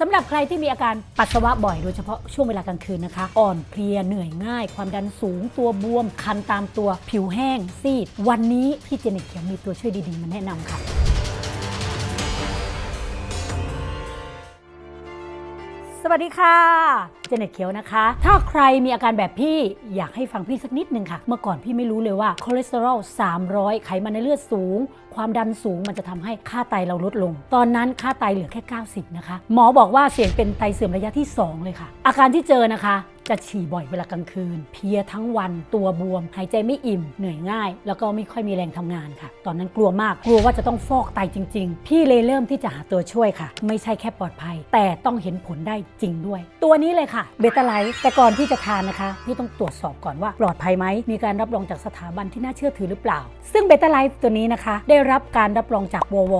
สำหรับใครที่มีอาการปัสสาวะบ่อยโดยเฉพาะช่วงเวลากลางคืนนะคะ อ่อนเพลียเหนื่อยง่าย ความดันสูงตัวบวม คันตามตัวผิวแห้งซีด วันนี้พี่เจเน็ตเขียวมีตัวช่วยดีๆมาแนะนำค่ะ วัสดีค่ะ เจเน็ตเขียวนะคะ ถ้าใครมีอาการแบบพี่อยากให้ฟังพี่สักนิดนึงค่ะ เมื่อก่อนพี่ไม่รู้เลยว่าคอเลสเตอรอล 300 ไขมันในเลือดสูง ความดันสูงมันจะทำให้ค่าไตเราลดลง ตอนนั้นค่าไตเหลือแค่ 90 นะคะ หมอบอกว่าเสี่ยงเป็นไตเสื่อมระยะที่ 2 เลยค่ะ อาการที่เจอนะคะ จะฉี่บ่อยเวลากลางคืน เพียทั้งวันตัวบวม หายใจไม่อิ่ม เหนื่อยง่าย แล้วก็ไม่ค่อยมีแรงทำงานค่ะ ตอนนั้นกลัวมากกลัวว่าจะต้องฟอกไตจริง ๆ พี่เลยเริ่มที่จะหาตัวช่วยค่ะ ไม่ใช่แค่ปลอดภัย แต่ต้องเห็นผลได้จริงด้วย ตัวนี้เลยค่ะเบต้าไลท์แต่ก่อนที่จะทานนะคะพี่ต้องตรวจสอบก่อนว่าปลอดภัยไหมมีการรับรองจากสถาบันที่น่าเชื่อถือหรือเปล่า ซึ่งเบต้าไลท์ตัวนี้นะคะ ได้รับการรับรองจากวว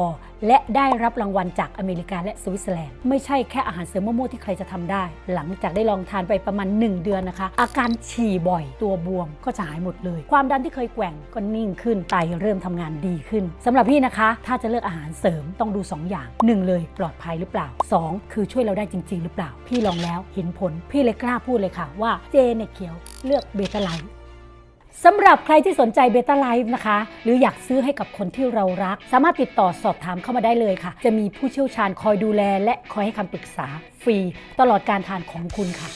และได้รับรางวัลจากอเมริกาและสวิตเซอร์แลนด์ไม่ใช่แค่อาหารเสริมมั่วๆที่ใครจะทำได้ หลังจากได้ลองทานไปประมาณ 1 เดือนนะคะ อาการฉี่บ่อย ตัวบวมก็จะหายหมดเลย ความดันที่เคยแกว่งก็นิ่งขึ้นไตเริ่มทำงานดีขึ้นสำหรับพี่นะคะ ถ้าจะเลือกอาหารเสริมต้องดู 2 อย่าง 1 เลยปลอดภัยหรือเปล่า 2 คือช่วยเราได้จริง ๆ หรือเปล่า พี่ลองแล้วเห็นผลพี่เลยกล้าพูดเลยค่ะว่าเจเนเขียวเลือกเบต้าไลท์ สำหรับใครที่สนใจเบต้าไลฟ์นะคะ หรืออยากซื้อให้กับคนที่เรารัก สามารถติดต่อสอบถามเข้ามาได้เลยค่ะ จะมีผู้เชี่ยวชาญคอยดูแล และคอยให้คำปรึกษาฟรี ตลอดการทานของคุณค่ะ